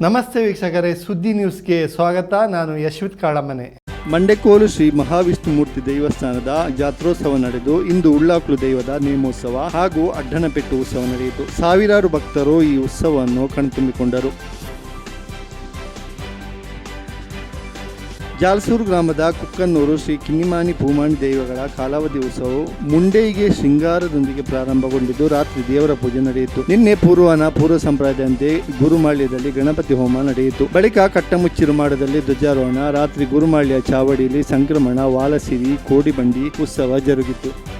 ನಮಸ್ತೆ ವೀಕ್ಷಕರೇ, ಸುದ್ದಿ ನ್ಯೂಸ್ಗೆ ಸ್ವಾಗತ. ನಾನು ಯಶ್ವಿತ್ ಕಾಳಮನೆ ಮಂಡೆಕೋಲು ಶ್ರೀ ಮಹಾವಿಷ್ಣುಮೂರ್ತಿ ದೇವಸ್ಥಾನದ ಜಾತ್ರೋತ್ಸವ ನಡೆದು ಇಂದು ಉಳ್ಳಾಕುಳು ದೈವದ ನೇಮೋತ್ಸವ ಹಾಗೂ ಅಡ್ಡಣಪೆಟ್ಟು ಉತ್ಸವ ನಡೆಯಿತು. ಸಾವಿರಾರು ಭಕ್ತರು ಈ ಉತ್ಸವವನ್ನು ಕಣ್ತುಂಬಿಕೊಂಡರು. ಜಾಲ್ಸೂರು ಗ್ರಾಮದ ಕುಕ್ಕನ್ನೂರು ಶ್ರೀ ಕಿನ್ನಿಮಾನಿ ಭೂಮಾನಿ ದೈವಗಳ ಕಾಲಾವಧಿ ಉತ್ಸವವು ಮುಂಡೈಗೆ ಶೃಂಗಾರದೊಂದಿಗೆ ಪ್ರಾರಂಭಗೊಂಡಿದ್ದು, ರಾತ್ರಿ ದೇವರ ಪೂಜೆ ನಡೆಯಿತು. ನಿನ್ನೆ ಪೂರ್ವನ ಪೂರ್ವ ಸಂಪ್ರದಾಯದಂತೆ ಗುರುಮಾಳ್ಯದಲ್ಲಿ ಗಣಪತಿ ಹೋಮ ನಡೆಯಿತು. ಬಳಿಕ ಕಟ್ಟಮುಚ್ಚಿರು ಮಾಡದಲ್ಲಿ ಧ್ವಜಾರೋಹಣ, ರಾತ್ರಿ ಗುರುಮಾಳ್ಯ ಚಾವಡಿಯಲ್ಲಿ ಸಂಕ್ರಮಣ, ವಾಲಸಿರಿ, ಕೋಡಿಬಂಡಿ ಉತ್ಸವ ಜರುಗಿತು.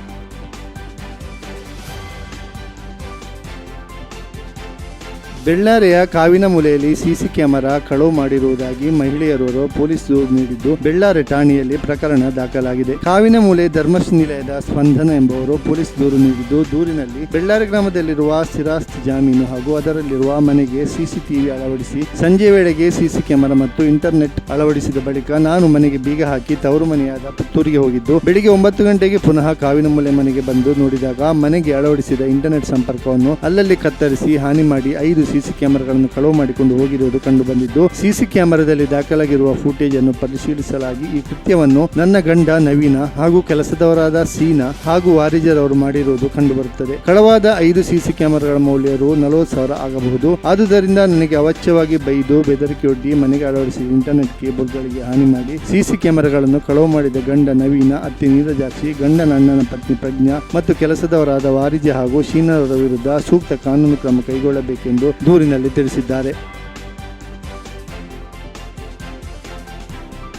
ಬೆಳ್ಳಾರೆಯ ಕಾವಿನ ಮೂಲೆಯಲ್ಲಿ ಸಿಸಿ ಕ್ಯಾಮೆರಾ ಕಳವು ಮಾಡಿರುವುದಾಗಿ ಮಹಿಳೆಯರೋರು ಪೊಲೀಸ್ ದೂರು ನೀಡಿದ್ದು, ಬೆಳ್ಳಾರೆ ಠಾಣೆಯಲ್ಲಿ ಪ್ರಕರಣ ದಾಖಲಾಗಿದೆ. ಕಾವಿನ ಮೂಲೆ ಧರ್ಮಶ್ ನಿಲಯದ ಸ್ಪಂದನ ಎಂಬುವರು ಪೊಲೀಸ್ ದೂರು ನೀಡಿದ್ದು, ದೂರಿನಲ್ಲಿ ಬೆಳ್ಳಾರೆ ಗ್ರಾಮದಲ್ಲಿರುವ ಸ್ಥಿರಾಸ್ತಿ ಜಾಮೀನು ಹಾಗೂ ಅದರಲ್ಲಿರುವ ಮನೆಗೆ ಸಿಸಿ ಟಿವಿ ಅಳವಡಿಸಿ, ಸಂಜೆ ವೇಳೆಗೆ ಸಿಸಿ ಕ್ಯಾಮೆರಾ ಮತ್ತು ಇಂಟರ್ನೆಟ್ ಅಳವಡಿಸಿದ ಬಳಿಕ ನಾನು ಮನೆಗೆ ಬೀಗ ಹಾಕಿ ತವರು ಮನೆಯಾದ ಪುತ್ತೂರಿಗೆ ಹೋಗಿದ್ದು, ಬೆಳಿಗ್ಗೆ ಒಂಬತ್ತು ಗಂಟೆಗೆ ಪುನಃ ಕಾವಿನ ಮೂಲೆ ಮನೆಗೆ ಬಂದು ನೋಡಿದಾಗ ಮನೆಗೆ ಅಳವಡಿಸಿದ ಇಂಟರ್ನೆಟ್ ಸಂಪರ್ಕವನ್ನು ಅಲ್ಲಲ್ಲಿ ಕತ್ತರಿಸಿ ಹಾನಿ ಮಾಡಿ ಐದು ಸಿಸಿ ಕ್ಯಾಮೆರಾಗಳನ್ನು ಕಳವು ಮಾಡಿಕೊಂಡು ಹೋಗಿರುವುದು ಕಂಡು ಬಂದಿದ್ದು, ಸಿಸಿ ಕ್ಯಾಮೆರಾದಲ್ಲಿ ದಾಖಲಾಗಿರುವ ಫುಟೇಜ್ ಅನ್ನು ಪರಿಶೀಲಿಸಲಾಗಿ ಈ ಕೃತ್ಯವನ್ನು ನನ್ನ ಗಂಡ ನವೀನ ಹಾಗೂ ಕೆಲಸದವರಾದ ಸೀನಾ ಹಾಗೂ ವಾರಿಜರ್ ಅವರು ಮಾಡಿರುವುದು ಕಂಡುಬರುತ್ತದೆ ಕಳವಾದ ಐದು ಸಿಸಿ ಕ್ಯಾಮೆರಾಗಳ ಮೌಲ್ಯ ರು ನಲವತ್ತು ಸಾವಿರ ಆಗಬಹುದು. ಆದುದರಿಂದ ನನಗೆ ಅವಶ್ಯವಾಗಿ ಬೈದು ಬೆದರಿಕೆಯೊಡ್ಡಿ ಮನೆಗೆ ಅಳವಡಿಸಿ ಇಂಟರ್ನೆಟ್ ಕೇಬಲ್ಗಳಿಗೆ ಹಾನಿ ಮಾಡಿ ಸಿಸಿ ಕ್ಯಾಮೆರಾಗಳನ್ನು ಕಳವು ಮಾಡಿದ ಗಂಡ ನವೀನ, ಅತ್ತಿ ನೀರಜಾಕ್ಷಿ, ಗಂಡನ ಅಣ್ಣನ ಪತ್ನಿ ಪ್ರಜ್ಞಾ ಮತ್ತು ಕೆಲಸದವರಾದ ವಾರಿಜ್ಯ ಹಾಗೂ ಶೀನರ ವಿರುದ್ಧ ಸೂಕ್ತ ಕಾನೂನು ಕ್ರಮ ಕೈಗೊಳ್ಳಬೇಕೆಂದು ದೂರಿನಲ್ಲಿ ತಿಳಿಸಿದ್ದಾರೆ.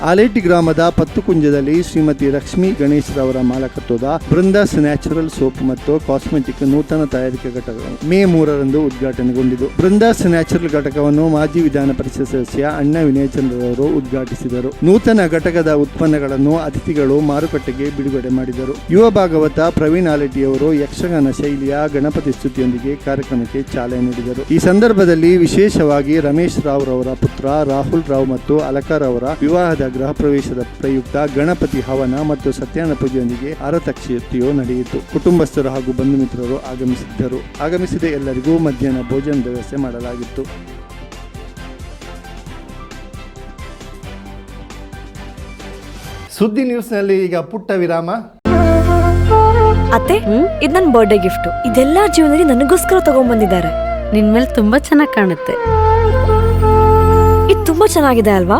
ಆಲೇಟಿ ಗ್ರಾಮದ ಪತ್ತುಕುಂಜದಲ್ಲಿ ಶ್ರೀಮತಿ ಲಕ್ಷ್ಮಿ ಗಣೇಶ್ ರವರ ಮಾಲಕತ್ವದ ಬೃಂದಾಸ್ ನ್ಯಾಚುರಲ್ ಸೋಪ್ ಮತ್ತು ಕಾಸ್ಮೆಟಿಕ್ ನೂತನ ತಯಾರಿಕೆ ಘಟಕ ಮೇ ಮೂರರಂದು ಉದ್ಘಾಟನೆಗೊಂಡಿತು. ಬೃಂದಾಸ್ ನ್ಯಾಚುರಲ್ ಘಟಕವನ್ನು ಮಾಜಿ ವಿಧಾನ ಪರಿಷತ್ ಸದಸ್ಯ ಅಣ್ಣ ವಿನಯಚಂದ್ರರವರು ಉದ್ಘಾಟಿಸಿದರು. ನೂತನ ಘಟಕದ ಉತ್ಪನ್ನಗಳನ್ನು ಅತಿಥಿಗಳು ಮಾರುಕಟ್ಟೆಗೆ ಬಿಡುಗಡೆ ಮಾಡಿದರು. ಯುವ ಭಾಗವತ ಪ್ರವೀಣ್ ಆಲೆಟಿಯವರು ಯಕ್ಷಗಾನ ಶೈಲಿಯ ಗಣಪತಿ ಸ್ತುತಿಯೊಂದಿಗೆ ಕಾರ್ಯಕ್ರಮಕ್ಕೆ ಚಾಲನೆ ನೀಡಿದರು. ಈ ಸಂದರ್ಭದಲ್ಲಿ ವಿಶೇಷವಾಗಿ ರಮೇಶ್ ರಾವ್ ರವರ ಪುತ್ರ ರಾಹುಲ್ ರಾವ್ ಮತ್ತು ಅಲಕಾರ್ ಅವರ ವಿವಾಹದ ಗೃಹ ಪ್ರವೇಶದ ಪ್ರಯುಕ್ತ ಗಣಪತಿ ಹವನ ಮತ್ತು ಸತ್ಯಾನ ಪೂಜೆಯೊಂದಿಗೆ ಆರತಕ್ಷತೆಯು ನಡೆಯಿತು. ಕುಟುಂಬಸ್ಥರು ಹಾಗೂ ಬಂಧು ಮಿತ್ರರು ಆಗಮಿಸಿದ್ದರು. ಆಗಮಿಸಿದ ಎಲ್ಲರಿಗೂ ಮಧ್ಯಾಹ್ನ ಭೋಜನದ ವ್ಯವಸ್ಥೆ ಮಾಡಲಾಗಿತ್ತು. ಸುದ್ದಿ ನ್ಯೂಸ್ನಲ್ಲಿ ಈಗ ಪುಟ್ಟ ವಿರಾಮ. ಅತ್ತೆ ಇದು ನನ್ನ ಬರ್ಡೇ ಗಿಫ್ಟ್ ಇದೆಲ್ಲ ಜೀವನದಲ್ಲಿ ನನಗೋಸ್ಕರ ತಗೊಂಡ್ಬಂದಿದ್ದಾರೆ ನಿನ್ ಮೇಲೆ ತುಂಬಾ ಚೆನ್ನಾಗಿ ಕಾಣುತ್ತೆ. ಇದು ತುಂಬಾ ಚೆನ್ನಾಗಿದೆ ಅಲ್ವಾ?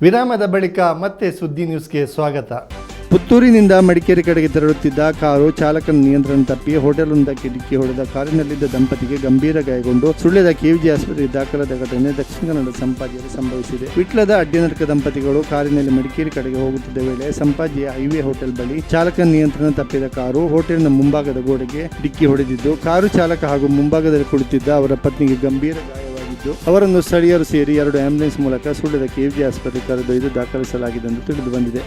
ವಿರಾಮದ ಬಳಿಕ ಮತ್ತೆ ಸುದ್ದಿ ನ್ಯೂಸ್ಗೆ ಸ್ವಾಗತ. ಪುತ್ತೂರಿನಿಂದ ಮಡಿಕೇರಿ ಕಡೆಗೆ ತೆರಳುತ್ತಿದ್ದ ಕಾರು ಚಾಲಕನ ನಿಯಂತ್ರಣ ತಪ್ಪಿ ಹೋಟೆಲೊಂದಕ್ಕೆ ಡಿಕ್ಕಿ ಹೊಡೆದ ಕಾರಿನಲ್ಲಿದ್ದ ದಂಪತಿಗೆ ಗಂಭೀರ ಗಾಯಗೊಂಡು ಸುಳ್ಯದ ಕೆವಿಜಿ ಆಸ್ಪತ್ರೆ ದಾಖಲಾದ ಘಟನೆ ದಕ್ಷಿಣ ಕನ್ನಡ ಸಂಪಾಜಿಯಲ್ಲಿ ಸಂಭವಿಸಿದೆ. ವಿಟ್ಲದ ಅಡ್ಡಿನರ್ಕ ದಂಪತಿಗಳು ಕಾರಿನಲ್ಲಿ ಮಡಿಕೇರಿ ಕಡೆಗೆ ಹೋಗುತ್ತಿದ್ದ ವೇಳೆ ಸಂಪಾಜಿಯ ಹೈವೇ ಹೋಟೆಲ್ ಬಳಿ ಚಾಲಕನ ನಿಯಂತ್ರಣ ತಪ್ಪಿದ ಕಾರು ಹೋಟೆಲ್ನ ಮುಂಭಾಗದ ಗೋಡೆಗೆ ಡಿಕ್ಕಿ ಹೊಡೆದಿದ್ದು, ಕಾರು ಚಾಲಕ ಹಾಗೂ ಮುಂಭಾಗದಲ್ಲಿ ಕುಳಿತಿದ್ದ ಅವರ ಪತ್ನಿಗೆ ಗಂಭೀರ ಗಾಯವಾಗಿದ್ದು ಅವರನ್ನು ಸ್ಥಳೀಯರು ಸೇರಿ ಎರಡು ಆಂಬ್ಯುಲೆನ್ಸ್ ಮೂಲಕ ಸುಳ್ಯದ ಕೆವಿಜಿ ಆಸ್ಪತ್ರೆ ಕರೆದೊಯ್ದು ದಾಖಲಿಸಲಾಗಿದೆ ಎಂದು ತಿಳಿದು ಬಂದಿದೆ.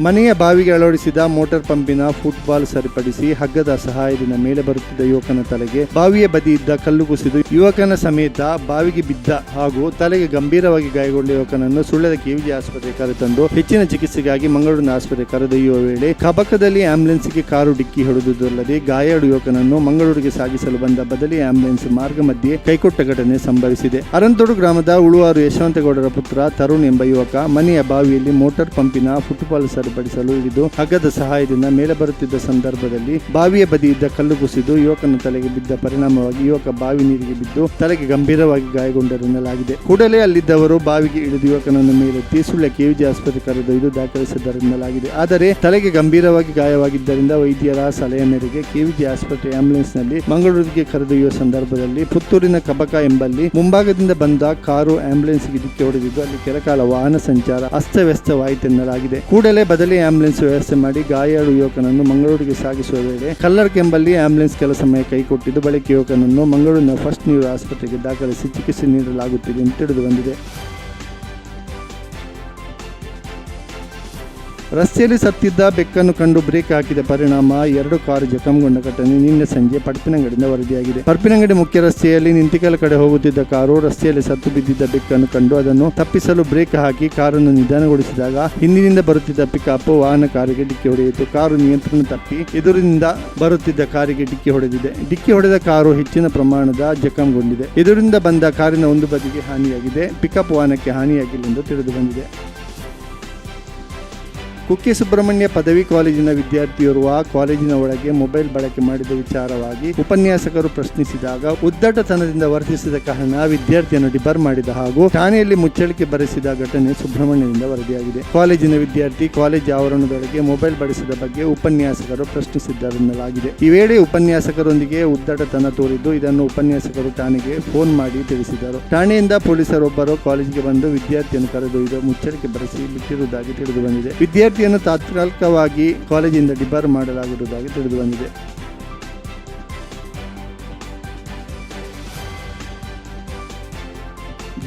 ಮನೆಯ ಬಾವಿಗೆ ಅಳವಡಿಸಿದ ಮೋಟಾರ್ ಪಂಪಿನ ಫುಟ್ಬಾಲ್ ಸರಿಪಡಿಸಿ ಹಗ್ಗದ ಸಹಾಯದಿಂದ ಮೇಲೆ ಬರುತ್ತಿದ್ದ ಯುವಕನ ತಲೆಗೆ ಬಾವಿಯ ಬದಿಯಿದ್ದ ಕಲ್ಲು ಕುಸಿದು ಯುವಕನ ಸಮೇತ ಬಾವಿಗೆ ಬಿದ್ದ ಹಾಗೂ ತಲೆಗೆ ಗಂಭೀರವಾಗಿ ಗಾಯಗೊಂಡ ಯುವಕನನ್ನು ಸುಳ್ಳದ ಕೆವಿಜಿ ಆಸ್ಪತ್ರೆ ಕರೆತಂದು ಹೆಚ್ಚಿನ ಚಿಕಿತ್ಸೆಗಾಗಿ ಮಂಗಳೂರಿನ ಆಸ್ಪತ್ರೆ ಕರೆದೊಯ್ಯುವ ವೇಳೆ ಕಬಕದಲ್ಲಿ ಆಂಬ್ಯುಲೆನ್ಸ್ಗೆ ಕಾರು ಡಿಕ್ಕಿ ಹೊಡೆದುದಲ್ಲದೆ ಗಾಯಾಳು ಯುವಕನನ್ನು ಮಂಗಳೂರಿಗೆ ಸಾಗಿಸಲು ಬಂದ ಬದಲಿ ಆಂಬ್ಯುಲೆನ್ಸ್ ಮಾರ್ಗ ಮಧ್ಯೆ ಕೈಕೊಟ್ಟ ಘಟನೆ ಸಂಭವಿಸಿದೆ. ಅರಂತೋಡು ಗ್ರಾಮದ ಉಳುವಾರು ಯಶವಂತಗೌಡರ ಪುತ್ರ ತರುಣ್ ಎಂಬ ಯುವಕ ಮನೆಯ ಬಾವಿಯಲ್ಲಿ ಮೋಟಾರ್ ಪಂಪಿನ ಫುಟ್ಬಾಲ್ ಸರಿಪಡಿಸಲು ಹಿಡಿದು ಹಗ್ಗದ ಸಹಾಯದಿಂದ ಮೇಲೆ ಬರುತ್ತಿದ್ದ ಸಂದರ್ಭದಲ್ಲಿ ಬಾವಿಯ ಬದಿಯಿದ್ದ ಕಲ್ಲು ಕುಸಿದು ಯುವಕನ ತಲೆಗೆ ಬಿದ್ದ ಪರಿಣಾಮವಾಗಿ ಯುವಕ ಬಾವಿ ನೀರಿಗೆ ಬಿದ್ದು ತಲೆಗೆ ಗಂಭೀರವಾಗಿ ಗಾಯಗೊಂಡರೆನ್ನಲಾಗಿದೆ ಕೂಡಲೇ ಅಲ್ಲಿದ್ದವರು ಬಾವಿಗೆ ಇಳಿದು ಯುವಕನನ್ನು ಮೇಲೆತ್ತಿ ಸುಳ್ಳ ಕೆವಿಜಿ ಆಸ್ಪತ್ರೆ ಕರೆದೊಯ್ದು ದಾಖಲಿಸಿದ್ದರೆನ್ನಲಾಗಿದೆ ಆದರೆ ತಲೆಗೆ ಗಂಭೀರವಾಗಿ ಗಾಯವಾಗಿದ್ದರಿಂದ ವೈದ್ಯರ ಸಲಹೆ ಮೇರೆಗೆ ಕೆವಿಜಿ ಆಸ್ಪತ್ರೆ ಆಂಬ್ಯುಲೆನ್ಸ್ನಲ್ಲಿ ಮಂಗಳೂರಿಗೆ ಕರೆದೊಯ್ಯುವ ಸಂದರ್ಭದಲ್ಲಿ ಪುತ್ತೂರಿನ ಕಬಕ ಎಂಬಲ್ಲಿ ಮುಂಭಾಗದಿಂದ ಬಂದ ಕಾರು ಆಂಬ್ಯುಲೆನ್ಸ್ಗೆ ಡಿಕ್ಕಿ ಹೊಡೆದಿದ್ದು ಅಲ್ಲಿ ಕೆಲಕಾಲ ವಾಹನ ಸಂಚಾರ ಅಸ್ತವ್ಯಸ್ತವಾಯಿತೆನ್ನಲಾಗಿದೆ. ಕೂಡಲೇ ಬದಲಿ ಆಂಬುಲೆನ್ಸ್ ವ್ಯವಸ್ಥೆ ಮಾಡಿ ಗಾಯಾಳು ಯುವಕನನ್ನು ಮಂಗಳೂರಿಗೆ ಸಾಗಿಸುವ ವೇಳೆ ಕಲ್ಲರ್ ಕೆಂಬಲ್ಲಿ ಆಂಬ್ಯುಲೆನ್ಸ್ ಕೆಲ ಸಮಯ ಕೈಕೊಟ್ಟಿದ್ದು ಬಳಿಕ ಯುವಕನನ್ನು ಮಂಗಳೂರಿನ ಫಸ್ಟ್ ನೀರು ಆಸ್ಪತ್ರೆಗೆ ದಾಖಲಿಸಿ ಚಿಕಿತ್ಸೆ ನೀಡಲಾಗುತ್ತಿದೆ ಎಂದು ತಿಳಿದು ಬಂದಿದೆ. ರಸ್ತೆಯಲ್ಲಿ ಸತ್ತಿದ್ದ ಬೆಕ್ಕನ್ನು ಕಂಡು ಬ್ರೇಕ್ ಹಾಕಿದ ಪರಿಣಾಮ ಎರಡು ಕಾರು ಜಖಂಗೊಂಡ ಘಟನೆ ನಿನ್ನೆ ಸಂಜೆ ಪಡ್ಪಿನಂಗಡಿಯಿಂದ ವರದಿಯಾಗಿದೆ. ಪರ್ಪಿನಂಗಡಿ ಮುಖ್ಯ ರಸ್ತೆಯಲ್ಲಿ ನಿಂತಿಕಲ್ ಕಡೆ ಹೋಗುತ್ತಿದ್ದ ಕಾರು ರಸ್ತೆಯಲ್ಲಿ ಸತ್ತು ಬಿದ್ದಿದ್ದ ಬೆಕ್ಕನ್ನು ಕಂಡು ಅದನ್ನು ತಪ್ಪಿಸಲು ಬ್ರೇಕ್ ಹಾಕಿ ಕಾರನ್ನು ನಿಧಾನಗೊಳಿಸಿದಾಗ ಹಿಂದಿನಿಂದ ಬರುತ್ತಿದ್ದ ಪಿಕಪ್ ವಾಹನ ಕಾರಿಗೆ ಡಿಕ್ಕಿ ಹೊಡೆಯಿತು. ಕಾರು ನಿಯಂತ್ರಣ ತಪ್ಪಿ ಎದುರಿನಿಂದ ಬರುತ್ತಿದ್ದ ಕಾರಿಗೆ ಡಿಕ್ಕಿ ಹೊಡೆದಿದೆ. ಡಿಕ್ಕಿ ಹೊಡೆದ ಕಾರು ಹೆಚ್ಚಿನ ಪ್ರಮಾಣದ ಜಖಂಗೊಂಡಿದೆ. ಎದುರಿಂದ ಬಂದ ಕಾರಿನ ಒಂದು ಬದಿಗೆ ಹಾನಿಯಾಗಿದೆ. ಪಿಕಪ್ ವಾಹನಕ್ಕೆ ಹಾನಿಯಾಗಿಲ್ಲ ಎಂದು ತಿಳಿದು ಬಂದಿದೆ. ಕುಕ್ಕೆ ಸುಬ್ರಹ್ಮಣ್ಯ ಪದವಿ ಕಾಲೇಜಿನ ವಿದ್ಯಾರ್ಥಿಯೋರ್ವ ಕಾಲೇಜಿನ ಒಳಗೆ ಮೊಬೈಲ್ ಬಳಕೆ ಮಾಡಿದ ವಿಚಾರವಾಗಿ ಉಪನ್ಯಾಸಕರು ಪ್ರಶ್ನಿಸಿದಾಗ ಉದ್ದಟತನದಿಂದ ವರ್ತಿಸಿದ ಕಾರಣ ವಿದ್ಯಾರ್ಥಿಯನ್ನು ಡಿಬರ್ ಮಾಡಿದ ಹಾಗೂ ಠಾಣೆಯಲ್ಲಿ ಮುಚ್ಚಳಿಕೆ ಬರೆಸಿದ ಘಟನೆ ಸುಬ್ರಹ್ಮಣ್ಯದಿಂದ ವರದಿಯಾಗಿದೆ. ಕಾಲೇಜಿನ ವಿದ್ಯಾರ್ಥಿ ಕಾಲೇಜ್ ಆವರಣದೊಳಗೆ ಮೊಬೈಲ್ ಬಳಸಿದ ಬಗ್ಗೆ ಉಪನ್ಯಾಸಕರು ಪ್ರಶ್ನಿಸಿದ್ದರೆನ್ನಲಾಗಿದೆ. ಈ ವೇಳೆ ಉಪನ್ಯಾಸಕರೊಂದಿಗೆ ಉದ್ದಟತನ ತೋರಿದ್ದು ಇದನ್ನು ಉಪನ್ಯಾಸಕರು ಠಾಣೆಗೆ ಫೋನ್ ಮಾಡಿ ತಿಳಿಸಿದರು. ಠಾಣೆಯಿಂದ ಪೊಲೀಸರೊಬ್ಬರು ಕಾಲೇಜಿಗೆ ಬಂದು ವಿದ್ಯಾರ್ಥಿಯನ್ನು ಕರೆದೊಯ್ದು ಮುಚ್ಚಳಿಕೆ ಬರೆಸಿ ಬಿಟ್ಟಿರುವುದಾಗಿ ತಿಳಿದು ಬಂದಿದೆ ವಿದ್ಯಾರ್ಥಿಯನ್ನು ತಾತ್ಕಾಲಿಕವಾಗಿ ಕಾಲೇಜಿಂದ ಡಿಬಾರ್ ಮಾಡಲಾಗಿರುವುದಾಗಿ ತಿಳಿದು ಬಂದಿದೆ.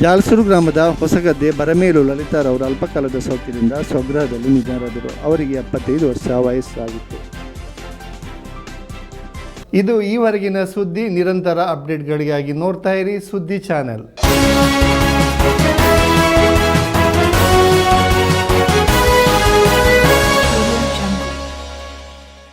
ಜಾಲ್ಸೂರು ಗ್ರಾಮದ ಹೊಸಗದ್ದೆ ಬರಮೇಲು ಲಲಿತಾರವರು ಅಲ್ಪಕಾಲದ ಸೌಖ್ಯದಿಂದ ಸ್ವಗೃಹದಲ್ಲಿ ನಿಧನರಾದರು. ಅವರಿಗೆ ಎಪ್ಪತ್ತೈದು ವರ್ಷ ವಯಸ್ಸಾಗಿತ್ತು. ಇದು ಈವರೆಗಿನ ಸುದ್ದಿ. ನಿರಂತರ ಅಪ್ಡೇಟ್ಗಳಿಗಾಗಿ ನೋಡ್ತಾ ಇರಿ ಸುದ್ದಿ ಚಾನೆಲ್.